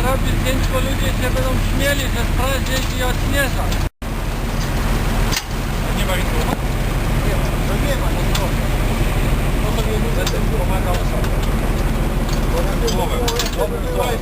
pięciu ludzie się będą śmieli, że straż jeździ i odśnieża. Nie ma nikogo? Nie ma, to nie ma nikogo. No to nie będę pomagał sobie. Słowem. Dobrym słowem.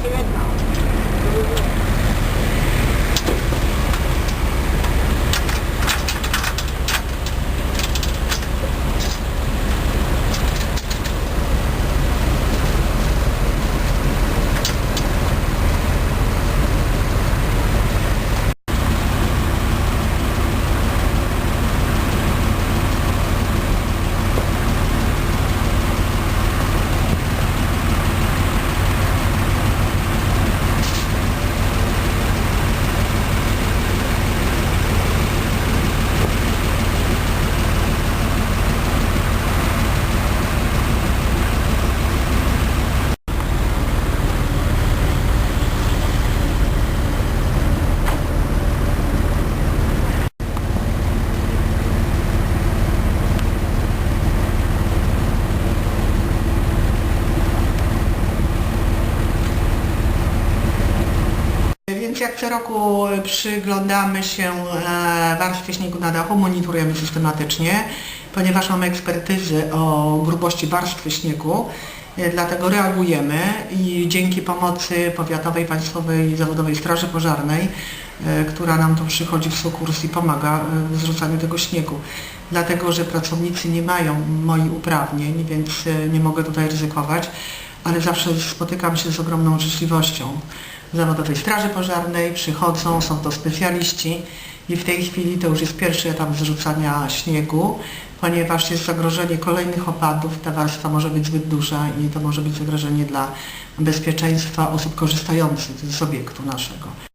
Jak co roku przyglądamy się e, warstwie śniegu na dachu, monitorujemy systematycznie, ponieważ mamy ekspertyzy o grubości warstwy śniegu, e, dlatego reagujemy i dzięki pomocy Powiatowej Państwowej Zawodowej Straży Pożarnej, e, która nam tu przychodzi w sukurs i pomaga e, w zrzucaniu tego śniegu. Dlatego, że pracownicy nie mają moich uprawnień, więc e, nie mogę tutaj ryzykować, ale zawsze spotykam się z ogromną życzliwością. Zawodowej Straży Pożarnej, przychodzą, są to specjaliści i w tej chwili to już jest pierwszy etap zrzucania śniegu, ponieważ jest zagrożenie kolejnych opadów, ta warstwa może być zbyt duża i to może być zagrożenie dla bezpieczeństwa osób korzystających z obiektu naszego.